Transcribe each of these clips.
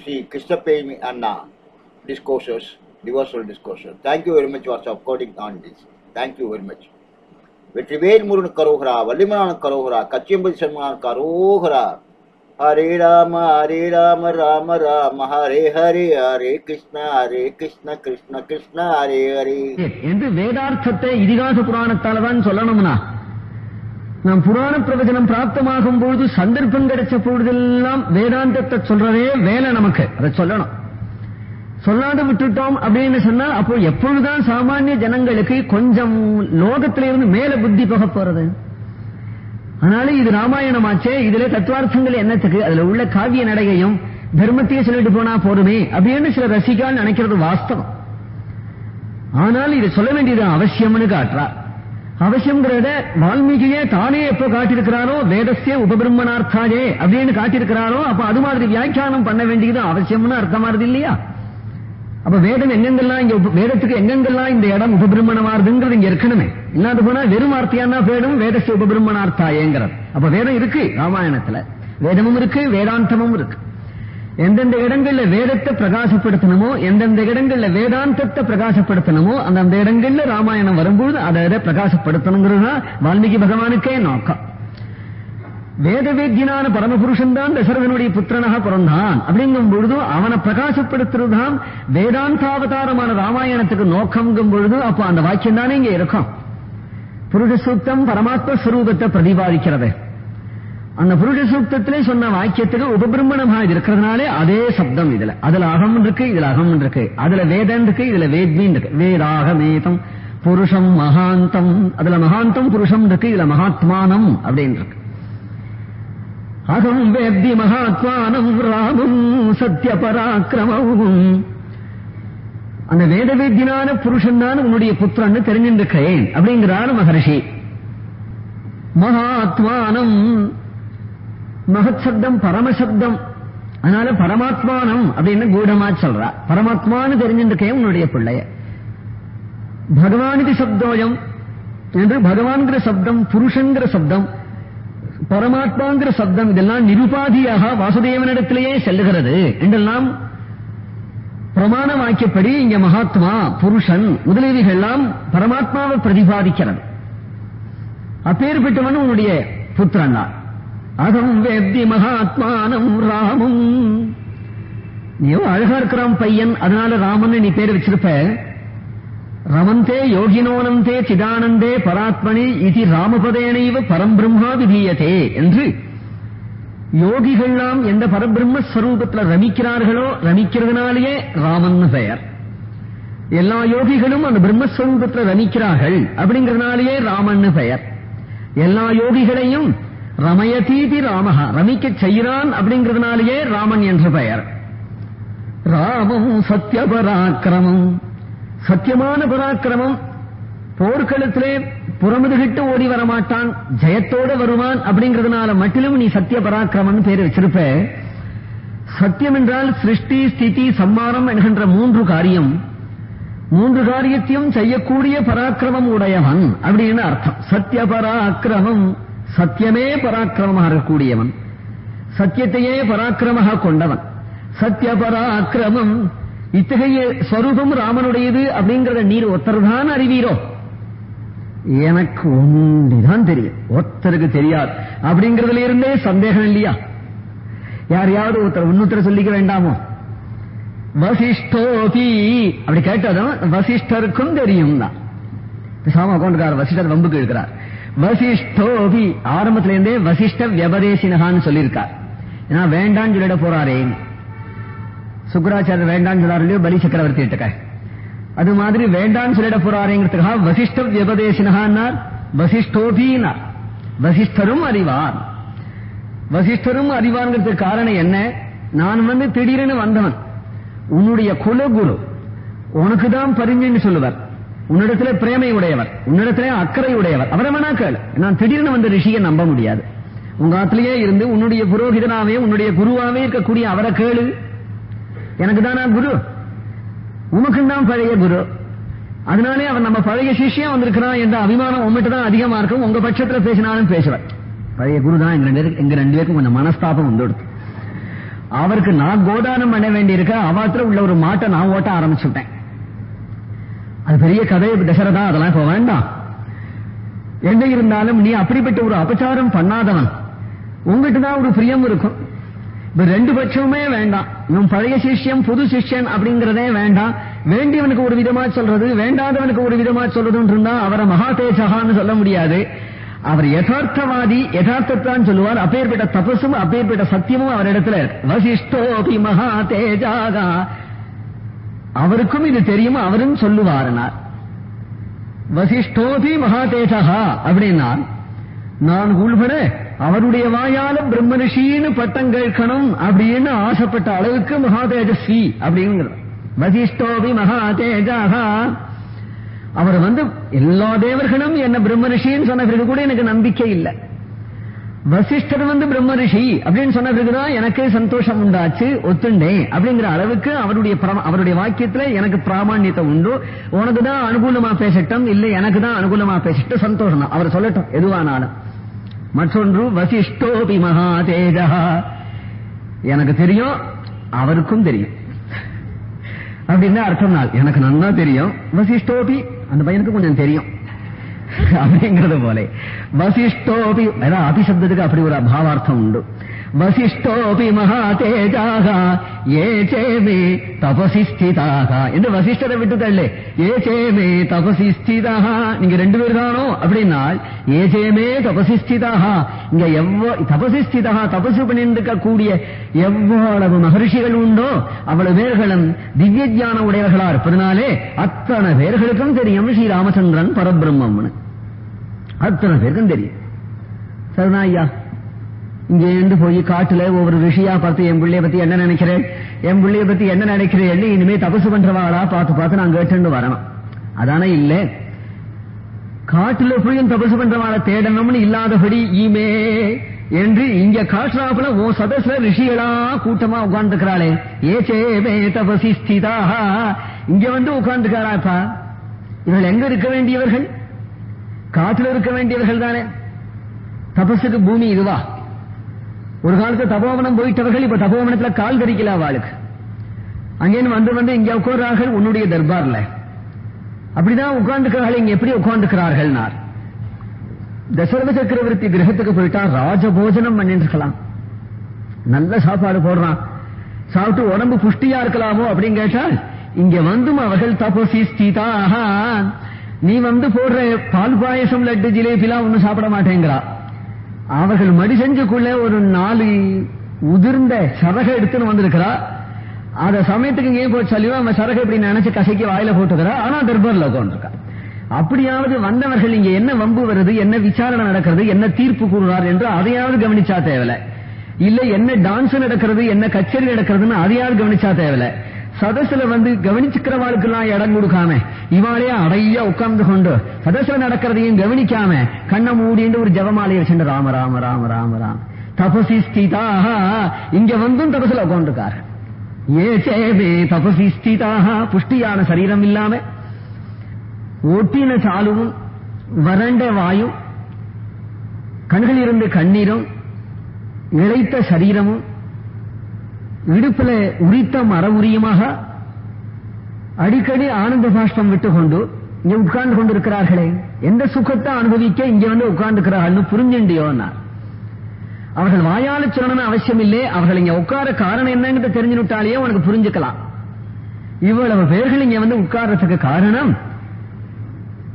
Sri Krishnapremi Anna Krishnapemi Anna discourses, thank you very much what's very much for supporting on this. Thank you very Vetrivel Murugan கரோகரா வள்ளிமனான கரோகரா கச்சியம்பதி சன்மான் கரோகரா. ஹரே ராம ஹரே ராம ராம ராம ஹரே ஹரே ஹரே கிருஷ்ண ஹரே கிருஷ்ண கிருஷ்ண கிருஷ்ண ஹரே ஹரே. என்று வேதார்த்தத்தை இதிகாச புராணத்தால தான் சொல்லணும்னா? நாம் புராண பிரவச்சனம் பிராப்தமாகும் பொழுது சந்தர்ப்பம் கிடைச்ச பொழுதெல்லாம் வேதாந்தத்தை சொல்றதே வேலை நமக்கு. அதை சொல்லணும். சொல்லாத விட்டுட்டோம் அப்படின்னு சொன்னா அப்போ எப்பொழுதுதான் சாமானிய ஜனங்களுக்கு கொஞ்சம் லோகத்திலிருந்து மேல புத்தி போக போறது? அதனால இது ராமாயணமாச்சே இதுல தத்துவார்த்தங்கள் என்னத்துக்கு? அதுல உள்ள காவிய நடையையும் தர்மத்தையும் சொல்லிட்டு போனா போதுமே அப்படின்னு சில ரசிகால் நினைக்கிறது வாஸ்தவம். ஆனால் இது சொல்ல வேண்டியது அவசியம்னு காட்டுறா. அவசியம்ங்கிறத வால்மீகியே தானே எப்போ காட்டியிருக்கிறாரோ? வேதஸ்தே உபபிரம்மணார்த்தாயே அப்படின்னு காட்டியிருக்கிறாரோ? அப்ப அது மாதிரி வியாக்கியானம் பண்ண வேண்டியது அவசியம்னு அர்த்தமாறுது இல்லையா? அப்ப வேதம் எங்கெங்கெல்லாம் இங்க உப- வேதத்துக்கு எங்கெங்கெல்லாம் இந்த இடம் உபபிரம்மணமாறுதுங்கிறது இங்க இருக்கணுமே. இல்லாத போனா வெறும் வார்த்தையானா போயிடும் வேதஸ்தே உபபிரம்மணார்த்தாயேங்கிறது. அப்ப வேதம் இருக்கு ராமாயணத்துல. வேதமும் இருக்கு வேதாந்தமும் இருக்கு. எந்தெந்த இடங்கள்ல வேதத்தை பிரகாசப்படுத்தணுமோ எந்தெந்த இடங்கள்ல வேதாந்தத்தை பிரகாசப்படுத்தணுமோ அந்தந்த இடங்கள்ல ராமாயணம் வரும்போது அதை அதை பிரகாசப்படுத்தணுங்கிறது தான் வால்மீகி பகவானுக்கே நோக்கம். வேத வேத்தியனான பரமபுருஷன் தான் தசரதனுடைய புத்திரனாக பிறந்தான். அப்படிங்கும் பொழுது அவனை பிரகாசப்படுத்துறதுதான் வேதாந்தாவதாரமான ராமாயணத்துக்கு நோக்கம்ங்கும் பொழுது அப்போ அந்த வாக்கியம் தானே இங்க இருக்கும். புருஷ சூக்தம் பரமாத்ம ஸ்வரூபத்தை பிரதிபாதிக்கிறது. அந்த புருஷ சூக்தத்திலே சொன்ன வாக்கியத்துக்கு உபபிரமணமாக இருக்கிறதுனாலே அதே சப்தம் இதுல. அதுல அகம் இருக்கு இதுல அகம் இருக்கு. அதுல வேதம் இருக்கு இதுல வேத்மின் இருக்கு. வேதாகமேதம் புருஷம் மகாந்தம். அதுல மகாந்தம் புருஷம் இருக்கு இதுல மகாத்மானம் அப்படின்னு இருக்கு. அகம் வேத்தி மகாத்மானம் ராமும் சத்திய பராக்கிரமம் அந்த வேத வேத்தியனான புருஷன் தான் உன்னுடைய புத்திரன்னு தெரிஞ்சிருக்கேன் அப்படிங்கிறார் மகர்ஷி. மகாத்மானம். மகத் சப்தம் பரமசப்தம். அதனால பரமாத்மானம் அப்படின்னு கூடமா சொல்றா. பரமாத்மான்னு தெரிஞ்சிருக்கேன் உன்னுடைய பிள்ளைய. பகவானுக்கு சப்தோயம் என்று பகவான்கிற சப்தம் புருஷங்கிற சப்தம் பரமாத்மாங்கிற சப்தம் இதெல்லாம் நிருபாதியாக வாசுதேவனிடத்திலேயே செல்லுகிறது. என்றெல்லாம் பிரமாண வாக்கியப்படி இங்க மகாத்மா புருஷன் முதலீவிகள் எல்லாம் பரமாத்மாவை பிரதிபாதிக்கிறது. அப்பேற்பட்டவன் உன்னுடைய புத்திரன் தான். அகம் வேத்தி மகாத்மானம் ராமம். நீ அழகா இருக்கிறான் பையன் அதனால ராமன் நீ பேர் வச்சிருப்ப. ரமந்தே யோகினோனந்தே சிதானந்தே பராத்மனி இது ராமபதேனைவ பரம்பிரம்மா விதீயதே என்று. யோகிகள்லாம் எந்த பரபிரம்மஸ்வரூபத்தில் ரமிக்கிறார்களோ ரமிக்கிறதுனாலேயே ராமன் பெயர். எல்லா யோகிகளும் அந்த பிரம்மஸ்வரூபத்தில் ரமிக்கிறார்கள் அப்படிங்கிறதுனாலேயே ராமன் பெயர். எல்லா யோகிகளையும் ரமயதீதி ராமஹா ரமிக்க செய்கிறான் அப்படிங்கறதுனாலேயே ராமன் என்று பெயர். ராமம் சத்திய பராக்கிரமம் சத்தியமான பராக்கிரமம். போர்க்களத்திலே புறமுதுகிட்டு ஓடி வரமாட்டான் ஜெயத்தோட வருவான் அப்படிங்கறதுனால மட்டிலும் நீ சத்திய பராக்கிரமன் பேர் வச்சிருப்ப. சத்தியம் என்றால் சிருஷ்டி ஸ்திதி சம்மாரம் என்கின்ற மூன்று காரியம். மூன்று காரியத்தையும் செய்யக்கூடிய பராக்கிரமம் உடையவன் அப்படின்னு அர்த்தம். சத்திய பராக்கிரமம் சத்தியமே பராக்கிரமமாக இருக்கக்கூடியவன் சத்தியத்தையே பராக்கிரமாக கொண்டவன். சத்திய பராக்கிரமம் இத்தகைய ஸ்வரூபம் ராமனுடையது அப்படிங்கறத நீர் ஒத்தர்தான் அறிவீரோ? எனக்கு ஒன்றுதான் தெரியும். ஒருத்தருக்கு தெரியாது. அப்படிங்கறதுல இருந்தே சந்தேகம் இல்லையா? யாரையாவது ஒருத்தர் இன்னொருத்தர் சொல்லிக்க வேண்டாமோ? வசிஷ்டோபி. அப்படி கேட்டதும் வசிஷ்டருக்கும் தெரியும் தான் பேசாம அக்கௌண்ட்காரர் வசிஷ்டர் வம்புக்கு இருக்கிறார் வசிஷ்டோபி. ஆரம்பத்துல இருந்தே வசிஷ்ட வியபதேசினகான்னு சொல்லியிருக்கார் ஏன்னா வேண்டான்னு சொல்லிட போறாரே. சுக்கராச்சாரியர் வேண்டான்னு சொல்லாரு இல்லையோ பலி சக்கரவர்த்தி கிட்ட. அது மாதிரி வேண்டான்னு சொல்லிட போறாருங்கிறதுக்காக வசிஷ்ட வியபதேசினகான்னார் வசிஷ்டோபினார். வசிஷ்டரும் அறிவார். வசிஷ்டரும் அறிவார்ங்கிறதுக்கு காரணம் என்ன? நான் வந்து திடீரென வந்தவன். உன்னுடைய குலகுரு. உனக்கு தான் பரிஞ்சுன்னு சொல்லுவார். உன்னிடத்துல பிரேமை உடையவர் உன்னிடத்திலே அக்கறை உடையவர் அவரை வேணா கேளு. நான் திடீர்னு வந்து ரிஷியை நம்ப முடியாது. உங்க ஆத்திலேயே இருந்து உன்னுடைய புரோகிதனாவே உன்னுடைய குருவாவே இருக்கக்கூடிய அவரை கேளு. எனக்கு தானா குரு? உனக்கு தான் பழைய குரு. அதனாலே அவன் நம்ம பழைய சிஷ்யம் வந்திருக்கிறான் என்ற அபிமானம் உங்ககிட்ட தான் அதிகமா இருக்கும். உங்க பட்சத்துல பேசினாலும் பேசுவார். பழைய குரு தான் எங்க ரெண்டு எங்க ரெண்டு பேருக்கும் கொஞ்சம் மனஸ்தாபம் வந்துடுது அவருக்கு நான் கோதானம் பண்ண வேண்டியிருக்க அவாத்துல உள்ள ஒரு மாட்டை நான் ஓட்ட ஆரம்பிச்சுட்டேன். அது பெரிய கதை தசரதா அதெல்லாம் இப்ப வேண்டாம். என்ன இருந்தாலும் நீ அப்படிப்பட்ட ஒரு அபச்சாரம் பண்ணாதவன். உங்ககிட்ட தான் ஒரு பிரியம் இருக்கும். இப்ப ரெண்டு பட்சமுமே வேண்டாம். இவன் பழைய சிஷ்யம் புது சிஷ்யன் அப்படிங்கறதே வேண்டாம். வேண்டியவனுக்கு ஒரு விதமா சொல்றது வேண்டாதவனுக்கு ஒரு விதமா சொல்றதுன்னு இருந்தா அவரை மகா தேஜகான்னு சொல்ல முடியாது. அவர் யதார்த்தவாதி யதார்த்தத்தான் சொல்லுவார். அப்பேற்பட்ட தபசும் அப்பேற்பட்ட சத்தியமும் அவரிடத்துல இருக்கு. வசிஷ்டோபி மகா தேஜாகா. அவருக்கும் இது தெரியும்? அவரும் சொல்லுவாரனார் வசிஷ்டோபி மகாதேஜகா அப்படின்னா நான் உள்பட அவருடைய வாயால பிரம்மரிஷின்னு பட்டம் கேட்கணும் அப்படின்னு ஆசைப்பட்ட அளவுக்கு மகாதேஜஸ்வி அப்படிங்கிற வசிஷ்டோபி மகாதேஜகா அவர் வந்து எல்லா தேவர்களும் என்ன பிரம்மரிஷின்னு சொன்ன பிறகு கூட எனக்கு நம்பிக்கை இல்லை. வசிஷ்டர் வந்து பிரம்மரிஷி அப்படின்னு சொன்னதுக்கு எனக்கு சந்தோஷம் உண்டாச்சு ஒத்துண்டேன் அப்படிங்கிற அளவுக்கு அவருடைய பிரமா- அவருடைய வாக்கியத்துல எனக்கு பிராமணியத்தை உண்டு. உனக்கு தான் அனுகூலமா பேசட்டும் இல்ல எனக்கு தான் அனுகூலமா பேசிட்டு சந்தோஷம் தான். அவர் சொல்லட்டும் எதுவானாலும். மற்றொன்று வசிஷ்டோபி மகாதேஜா எனக்கு தெரியும் அவருக்கும் தெரியும். அப்படின்னு அர்த்தம் நாள். எனக்கு நன்னா தெரியும். வசிஷ்டோபி அந்த பையனுக்கு கொஞ்சம் தெரியும். அப்படிங்கறது போல வசிஷ்டோபி அதான் அபிசப்தத்துக்கு அப்படி ஒரு பாவார்த்தம் உண்டு வசிஷ்டோபி மகாதேஜாக ஏ சேமே தபசி ஸ்திதாக என்று வசிஷ்டரை விட்டு தள்ளு. ஏ சேமே தபசி ஸ்திதாக நீங்க ரெண்டு பேர் தானோ? அப்படின்னா ஏ சேமே தபசி ஸ்திதாக இங்க எவ்வளோ தபசி ஸ்திதாக தபசு பண்ணிருக்க கூடிய எவ்வளவு மகர்ஷிகள் உண்டோ அவ்வளவு பேர்களும் திவ்ய ஞான உடையவர்களா இருப்பதனாலே அத்தனை பேர்களுக்கும் தெரியும் ஸ்ரீ ராமச்சந்திரன் பரபிரம்மம்னு. அத்தனை பேருக்கும் தெரியும். சரிதான் ஐயா? இங்க இருந்து போய் காட்டுல ஒவ்வொரு ரிஷியா பார்த்து என் பிள்ளைய பத்தி என்ன நினைக்கிறேன் என் பிள்ளைய பத்தி என்ன நினைக்கிறேன் இனிமே தபசு பண்றவாளா பார்த்து பார்த்து நான் கேட்டு வரணும். அதானே இல்ல. காட்டுல போய் தபசு பண்றவாளை தேடணும்னு இல்லாதபடி ஈமே என்று இங்க காட்டுறாப்புல ஓ சதஸ்ல ரிஷிகளா கூட்டமா உட்கார்ந்துக்கிறாளே. ஏச்சேமே தபசி ஸ்திதாக இங்க வந்து உட்கார்ந்துக்கிறாப்பா இவர்கள் எங்க இருக்க வேண்டியவர்கள்? காட்டுல இருக்க வேண்டியவர்கள் தானே. தபசுக்கு பூமி இதுவா? ஒரு காலத்துல தபோவனம் போயிட்டவர்கள் இப்ப தபோவனத்துல கால் கரிக்கல அவளுக்கு. அங்கேன்னு வந்து வந்து இங்க உட்கார்றார்கள் உன்னுடைய தர்பார்ல. அப்படிதான் உட்கார்ந்துக்கிறார்கள் இங்க எப்படி உட்கார்ந்துக்கிறார்கள் தசரத சக்கரவர்த்தி கிரகத்துக்கு போயிட்டா ராஜபோஜனம் பண்ணிட்டு இருக்கலாம் நல்ல சாப்பாடு போடுறான். சாப்பிட்டு உடம்பு புஷ்டியா இருக்கலாமோ அப்படின்னு கேட்டால் இங்க வந்தும் அவர்கள் தபோசி ஸ்தீதா நீ வந்து போடுற பால் பாயசம் லட்டு ஜிலேபிலாம் ஒன்னும் சாப்பிட மாட்டேங்கிறா. அவர்கள் மடி செஞ்சுக்குள்ள ஒரு நாலு உதிர்ந்த சரகை எடுத்துன்னு வந்திருக்கிறா. அத சமயத்துக்கு ஏன் போய் சொல்லிவா அவன் சரக இப்படி நினைச்சு கசக்கி வாயில போட்டுக்கிறா. ஆனா தர்பார்ல உட்காந்துருக்கா அப்படியாவது வந்தவர்கள் இங்க என்ன வம்பு வருது என்ன விசாரணை நடக்கிறது என்ன தீர்ப்பு கூறுறார் என்று அதையாவது கவனிச்சா தேவையில்ல. இல்ல என்ன டான்ஸ் நடக்கிறது என்ன கச்சேரி நடக்கிறதுன்னு அதையாவது கவனிச்சா தேவையில்ல. சதசுல வந்து கவனிச்சுக்கிறவாளுக்கெல்லாம் இடம் கொடுக்காம இவாளே அடையா உட்கார்ந்து கொண்டு சதசுல நடக்கிறதையும் கவனிக்காம கண்ணை மூடிண்டு ஒரு ஜபமாலையை வச்சுட்டு ராம ராம ராம ராம ராம. தபசி ஸ்திதாக இங்க வந்தும் தபசுல உட்காந்துருக்காரு ஏ சேவே தபசி ஸ்திதாக புஷ்டியான சரீரம் இல்லாம. ஒட்டின சாலுவும் வறண்ட வாயும் கண்களிலிருந்து கண்ணீரும் இழைத்த சரீரமும் இடுப்பில் உரித்த மர உரியுமாக அடிக்கடி ஆனந்த சாஷ்டம் விட்டுக்கொண்டு இங்க உட்கார்ந்து கொண்டிருக்கிறார்களே எந்த சுகத்தை அனுபவிக்க இங்க வந்து உட்கார்ந்துக்கிறார்கள் புரிஞ்சுண்டியோன்னா அவர்கள் வாயால சொல்லணும்னு அவசியம் இல்லை அவர்கள் இங்க உட்கார காரணம் என்னன்னு தெரிஞ்சுட்டாலேயே உனக்கு புரிஞ்சுக்கலாம். இவ்வளவு பேர்கள் இங்க வந்து உட்கார்றதுக்கு காரணம்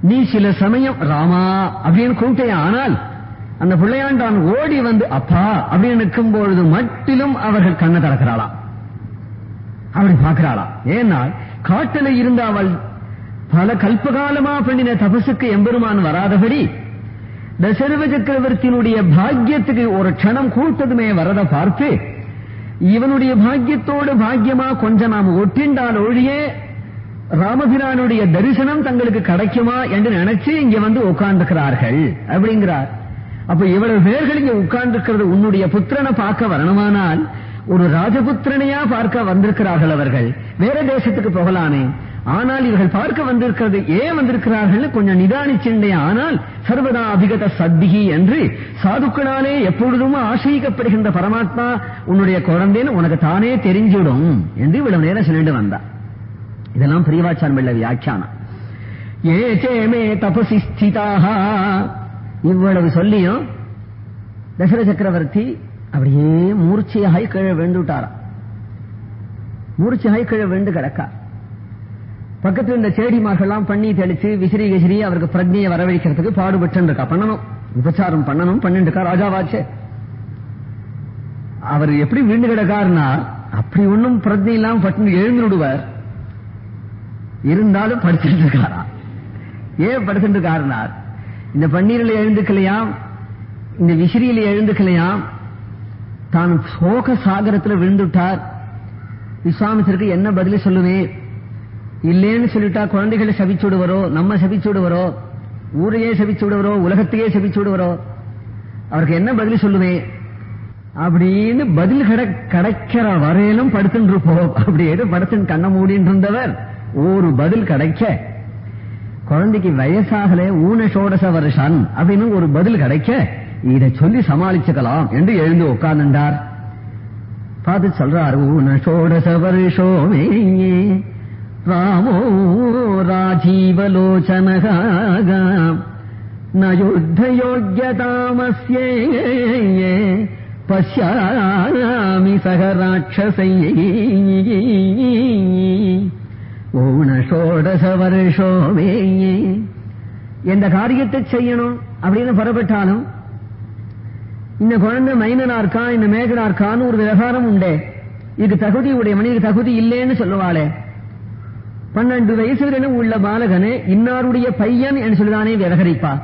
நீ சில சமயம் ராமா அப்படின்னு கூப்பிட்டே ஆனால் அந்த பிள்ளையாண்டான் ஓடி வந்து அப்பா அப்படின்னு நிற்கும் பொழுது மட்டிலும் அவர்கள் கண்ணை திறக்கிறாளாம் அப்படி பார்க்கிறாளாம் ஏனால் காட்டில் இருந்த அவள் பல கல்பகாலமா பண்ணின தபசுக்கு எம்பெருமான் வராதபடி தசரவ சக்கரவர்த்தியினுடைய பாக்கியத்துக்கு ஒரு க்ஷணம் கூட்டதுமே வரத பார்த்து இவனுடைய பாக்கியத்தோடு பாக்கியமா கொஞ்சம் நாம் ஒட்டிண்டால் ஒழியே ராமபிரானுடைய தரிசனம் தங்களுக்கு கிடைக்குமா? என்று நினைச்சு இங்க வந்து உட்கார்ந்துக்கிறார்கள் அப்படிங்கிறார். அப்ப இவ்வளவு பேர்கள் இங்க உட்கார்ந்துக்கிறது உன்னுடைய புத்திரனை பார்க்க வரணுமானால் ஒரு ராஜபுத்திரனையா பார்க்க வந்திருக்கிறார்கள் அவர்கள். வேற தேசத்துக்கு போகலானே ஆனால் இவர்கள் பார்க்க வந்திருக்கிறது ஏன் வந்திருக்கிறார்கள் கொஞ்சம் நிதானிச்சுண்டே ஆனால் சர்வதா அபிகத சத்திகி என்று சாதுக்களாலே எப்பொழுதும் ஆசைக்கப்படுகின்ற பரமாத்மா உன்னுடைய குழந்தைன்னு உனக்கு தானே தெரிஞ்சிடும் என்று இவ்வளவு நேரம் சொல்லிட்டு வந்தா. இதெல்லாம் பிரியவாச்சாரம் உள்ள வியாக்கியானம் ஏ சேமே தபசி ஸ்திதாக இவ்வளவு சொல்லியும் தசர சக்கரவர்த்தி அப்படியே மூர்ச்சையாய் கீழே வேண்டுட்டாராம் மூர்ச்சையாய் கீழே வேண்டு கிடக்கா. பக்கத்துல இந்த செடிமார்கள்லாம் பண்ணி தெளிச்சு விசிறி விசிறி அவருக்கு பிரஜையை வரவழைக்கிறதுக்கு பாடுபட்டு இருக்கா பண்ணணும். உபச்சாரம் பண்ணணும். பண்ணிட்டு இருக்கா ராஜாவாச்சே. அவர் எப்படி வீண்டு கிடக்காருன்னா அப்படி ஒன்னும் பிரஜை எல்லாம் பட்டு எழுந்து விடுவார் இருந்தாலும் படிச்சுட்டு இருக்காரா. ஏன் படுத்துட்டு இருக்காருனார் இந்த பன்னீரில் எழுந்துக்கலையாம் இந்த விசிறியில எழுந்துக்கலையாம். தான் சோக சாகரத்தில் விழுந்துட்டார். விஸ்வாமித்திற்கு என்ன பதில் சொல்லுவேன் இல்லேன்னு சொல்லிட்டா குழந்தைகளை சபிச்சுடுவரோ நம்ம சபிச்சுடுவரோ ஊரையே சபிச்சுடுவரோ உலகத்தையே சபிச்சுடுவரோ அவருக்கு என்ன பதில் சொல்லுவேன் அப்படின்னு பதில் கிட கிடைக்கிற வரையிலும் படுத்துட்டு இருப்போம். அப்படியே படுத்துன்னு கண்ணை மூடின்னு இருந்தவர்? ஒரு பதில் கிடைக்க. குழந்தைக்கு வயசாகல ஊன சோடச வருஷன் அப்படின்னு ஒரு பதில் கிடைக்க இதை சொல்லி சமாளிச்சுக்கலாம் என்று எழுந்து உட்கார்ந்தார் பார்த்து சொல்றார் ஊன சோடச வருஷோமே ராமோ ராஜீவலோச்சனகா நயுத்தயோக்கியதாமஸ்யே பசியாமி சக ராட்சசை ஊனஷோடச வருஷோமே எந்த காரியத்தை செய்யணும் அப்படின்னு புறப்பட்டாலும் இந்த குழந்தை மைனனா இருக்கா இந்த மேகனா இருக்கான்னு ஒரு விவகாரம் உண்டே. இது தகுதி உடைய இது தகுதி இல்லைன்னு சொல்லுவாளே. பன்னெண்டு வயசுல உள்ள பாலகனு இன்னாருடைய பையன் என்று சொல்லிதானே விவகரிப்பா.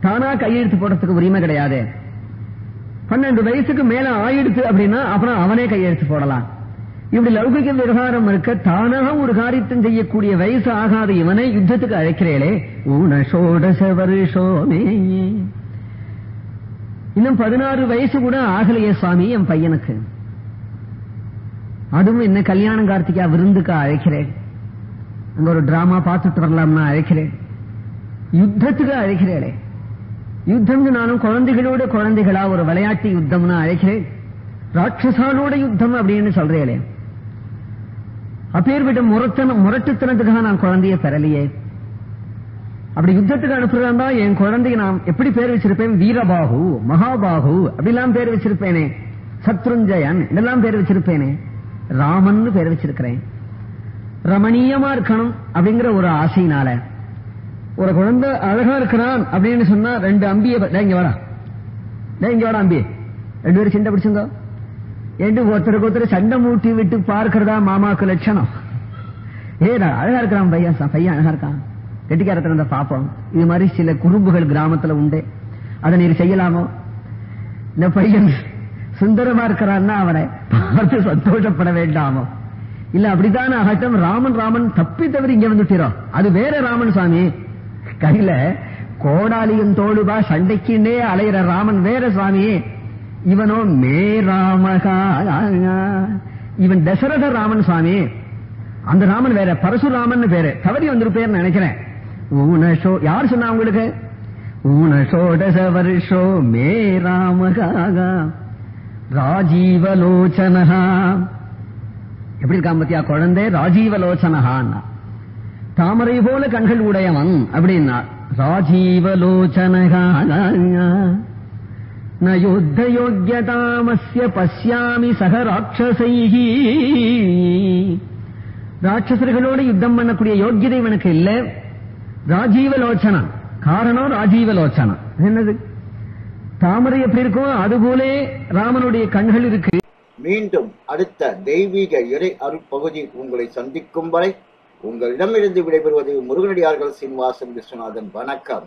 தானா கையெழுத்து போடுறதுக்கு உரிமை கிடையாது. பன்னெண்டு வயசுக்கு மேல ஆயிடுத்து அப்படின்னா அப்புறம் அவனே கையெழுத்து போடலாம். இப்படி லௌகிக விவகாரம் இருக்க தானாக ஒரு காரியத்தை செய்யக்கூடிய வயசு ஆகாத இவனை யுத்தத்துக்கு அழைக்கிறேளே. ஊனசோடச வருஷோமே இன்னும் பதினாறு வயசு கூட ஆகலையே சுவாமி என் பையனுக்கு. அதுவும் என்ன கல்யாணம் கார்த்திகா விருந்துக்கா அழைக்கிறேன். அங்க ஒரு டிராமா பார்த்துட்டு வரலாம்னா அழைக்கிறேன். யுத்தத்துக்கு அழைக்கிறேளே. யுத்தம்னு நானும் குழந்தைகளோட குழந்தைகளா ஒரு விளையாட்டு யுத்தம்னு அழைக்கிறேன். ராட்சசாலோட யுத்தம் அப்படின்னு சொல்றேளே. அப்பேற்பட்ட முரட்டன முரட்டுத்தனத்துக்காக நான் குழந்தைய பெறலையே. அப்படி யுத்தத்துக்கு அனுப்புறதா என் குழந்தைக்கு நான் எப்படி பேர் வச்சிருப்பேன்? வீரபாகு மகாபாகு அப்படிலாம் பேர் வச்சிருப்பேனே. சத்ருஞ்சயன் இதெல்லாம் பேர் வச்சிருப்பேனே. ராமன் பேர் வச்சிருக்கிறேன். ரமணீயமா இருக்கணும் அப்படிங்கிற ஒரு ஆசையினால. ஒரு குழந்தை அழகா இருக்கிறான் அப்படின்னு சொன்னா ரெண்டு அம்பிய இங்க வாடா. இங்க வாடா அம்பி. ரெண்டு பேரும் சிண்டை பிடிச்சிருந்தோம் என்று ஒருத்தருக்கு ஒருத்தர் சண்டை மூட்டி விட்டு பார்க்கிறதா மாமாக்கு லட்சணம். ஏடா அழகா இருக்கிறான் பையன் பையன் அழகா இருக்கான். கெட்டிக்காரத்தில் இருந்த பாப்போம். இது மாதிரி சில குறும்புகள் கிராமத்துல உண்டு. அதை நீர் செய்யலாமோ? இந்த பையன் சுந்தரமா இருக்கிறான்னா அவனை பார்த்து சந்தோஷப்பட வேண்டாமோ? இல்ல அப்படித்தான் ஆகட்டும். ராமன் ராமன் தப்பி தவிர இங்க வந்துட்டோம் அது வேற ராமன் சுவாமி. கையில கோடாலியும் தோளுபா சண்டைக்குன்னே அலையிற ராமன் வேற சுவாமி. இவனோ மே ராமகா இவன் தசரத ராமன் சுவாமி. அந்த ராமன் வேற பரசுராமன் பேரு. தவறி வந்திருப்பேன்னு நினைக்கிறேன். ஊனஷோ யார் சொன்னா உங்களுக்கு? ஊனஷோடச வருஷோ மே ராமகா ராஜீவலோச்சனஹா. எப்படி இருக்கான் பத்தியா குழந்தை? ராஜீவலோச்சனஹான்னா. தாமரை போல கண்கள் உடையவன் அப்படின்னா ராஜீவலோச்சனகா ந யுத்த பசியாமி சக ராட்சசைகி ராட்சசர்களோடு யுத்தம் பண்ணக்கூடிய யோக்கியதை எனக்கு இல்ல. ராஜீவலோச்சனா? காரணம் ராஜீவலோச்சனா. என்னது? தாமரை எப்படி இருக்கோ அதுபோலே ராமனுடைய கண்கள் இருக்கு. மீண்டும் அடுத்த தெய்வீக இறை அருட்பகுதி உங்களை சந்திக்கும் வரை உங்களிடமிருந்து விடைபெறுவது முருகனடியார்கள் சீனிவாசன் விஸ்வநாதன். வணக்கம்.